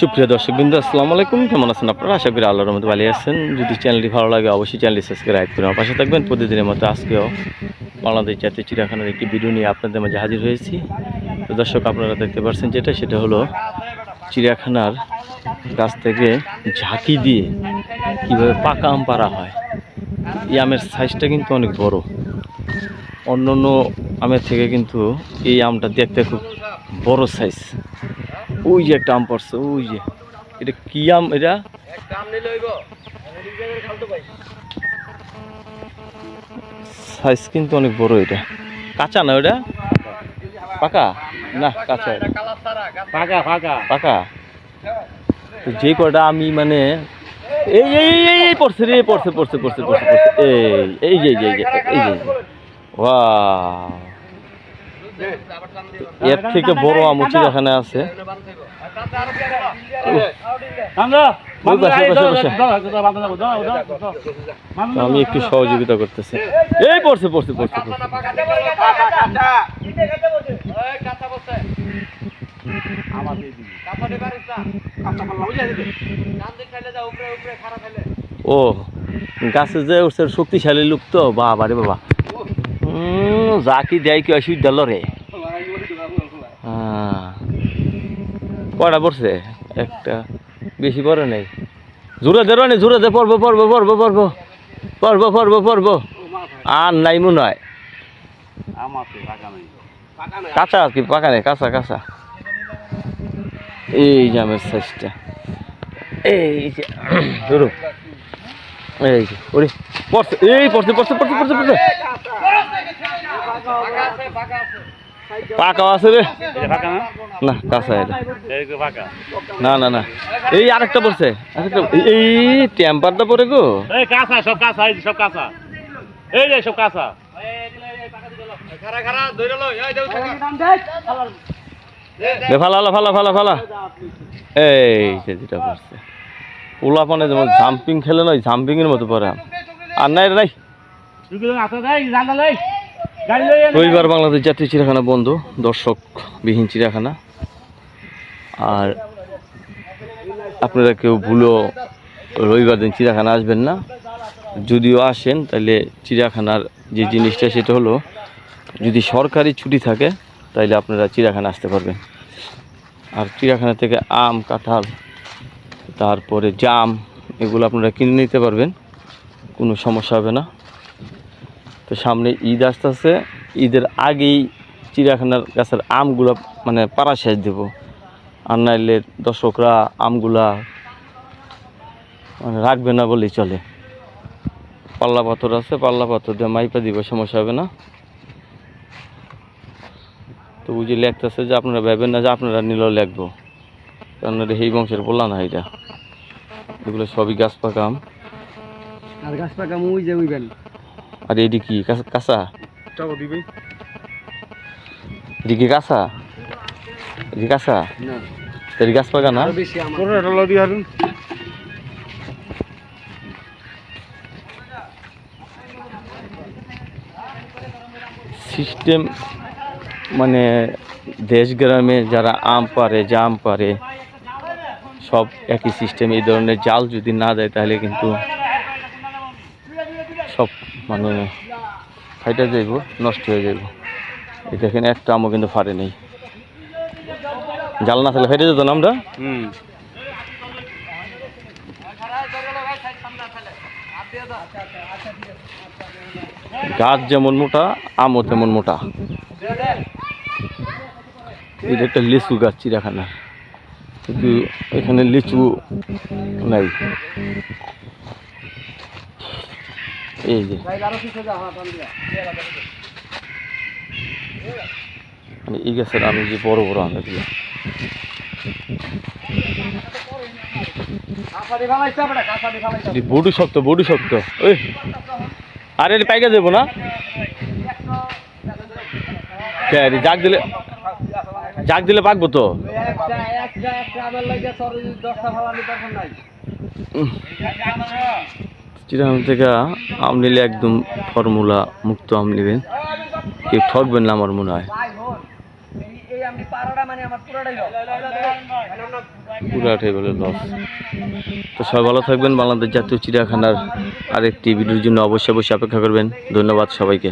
সুপ্রিয় দর্শক বিন্দু আসসালামু আলাইকুম। কেমন আছেন আপনারা? আশা করি আল্লাহর মতো ভালো আছেন। যদি চ্যানেলটি ভালো লাগে, অবশ্যই চ্যানেলটি সাবস্ক্রাইব করে আমার পাশে থাকবেন। প্রতিদিনের মতো আজকেও বাংলাদেশ জাতীয় চিড়িয়াখানার একটি ভিডিও নিয়ে আপনাদের মাঝে হাজির হয়েছি। তো দর্শক, আপনারা দেখতে পাচ্ছেন যেটা, সেটা হলো চিড়িয়াখানার কাছ থেকে ঝাঁকি দিয়ে কীভাবে পাকা আম পাড়া হয়। এই আমের সাইজটা কিন্তু অনেক বড়। অন্য অন্য আমের থেকে কিন্তু এই আমটা দেখতে খুব বড় সাইজ ওই যে একটা আম পড়ছে ওই যে। এটা কি আম এটা? সাইজ কিন্তু অনেক বড় এটা। কাঁচা না ওটা? পাকা? না কাঁচা ফাঁকা পাকা তো যে কটা আমি মানে এই এই এই, এই পড়ছে রে পড়ছে পড়ছে পড়ছে পড়ছে পড়ছে। এই এই যে এই যে এই যে এই। যে ওয়াও। এর থেকে বড় আম এখানে আছে। আমি একটু সহযোগিতা করতেছি। এই পড়ছে পড়ছে পড়ছে পড়ছে। ও গাছে যে উঠছে শক্তিশালী লোক তো বাবা রে বাবা। উম, যা কি দেয় কি অসুবিধা হলো রে। কয়টা পড়ছে? একটা। বেশি পড়ে নেই। জোরে দে রানি জোরে দে পড়ব পড়ব পড়ব পড়ব। পড়ব পড়ব পড়ব। আর নাই মনে হয়। কাঁচা আর কি পাকা নেই? কাঁচা কাঁচা। এই জামের সাইজটা এই ধরো। এই ওরে পড়ছে এই পড়ছে পড়ছে পড়ছে পড়ছে পড়ছে। পাকা আছে রে। না কাঁচা এটা। না না না। এই আরেকটা পড়ছে। আরেকটা এই টেম্পারটা পড়ে গো। কাঁচা সব কাঁচা এই সব কাঁচা। এই যে সব কাঁচা। ফালা ফালা ফালা ফালা এই যে যেটা পড়ছে। ওলা যেমন জাম্পিং খেলে নয় জাম্পিং এর মতো আম। আর নাই রে নাই? রবিবার বাংলাদেশ জাতীয় চিড়িয়াখানা বন্ধ দর্শক বিহীন চিড়িয়াখানা। আর আপনারা কেউ ভুলো রবিবার দিন চিড়িয়াখানা আসবেন না। যদিও আসেন তাহলে চিড়িয়াখানার যে জিনিসটা সেটা হলো, যদি সরকারি ছুটি থাকে তাহলে আপনারা চিড়িয়াখানা আসতে পারবেন। আর চিড়িয়াখানা থেকে আম, কাঁঠাল, তারপরে জাম, এগুলো আপনারা কিনে নিতে পারবেন। কোনো সমস্যা হবে না। তো সামনে ঈদ আসতেছে। ঈদের আগেই চিড়িয়াখানার গাছের আমগুলো মানে পাড়া শেষ দেবো। আর নাইলে দর্শকরা আমগুলা মানে রাখবে না বলেই চলে। পাল্লা পাথর আছে, পাল্লা পাথর দিয়ে মাইপা দিব, সমস্যা হবে না। তো বুঝি লেখতেছে যে আপনারা ভাবেন না যে আপনারা নিলেও লেখবো। কারণ এটা এই বংশের বললা না এটা। এগুলো সবই গাছ পাকা আম। আর গাছ পাকা মুই যে উইবেন আর এটি কি কাঁচা- এটি কি কাঁচা এটি কাঁচা না গাছ পাকা না বেশি আমার কোন এটা লদি হারুন সিস্টেম মানে দেশ গ্রামে যারা আম পারে জাম পারে সব একই সিস্টেম এই ধরনের জাল যদি না দেয় তাহলে কিন্তু সব মানে ফাইটা যাইব নষ্ট হয়ে যাইব। এই দেখেন একটা আমও কিন্তু ফাটে নেই। জাল না থাকলে ফেটে যেত না আমরা? গাছ যেমন মোটা আমও তেমন মোটা। এটা একটা লিচু গাছ চিড়িয়াখানা। কিন্তু এখানে লিচু নাই। এই যে। মানে এই গাছের আমি যে বড় বড় আম এগুলো এটি বডি শক্ত বডি শক্ত। ওই। আরে পাইকা দেবো না? জাগ দিলে জাগ দিলে পাকবো তো। চিরাং থেকে আম নিলে একদম ফর্মুলা মুক্ত আম নেবেন কেউ ঠকবেন না আমার মনে হয়। পুরাটাই বলে লস তো সবাই ভালো থাকবেন। বাংলাদেশ জাতীয় চিড়িয়াখানার আরেকটি ভিডিওর জন্য অবশ্যই অবশ্যই অপেক্ষা করবেন। ধন্যবাদ সবাইকে।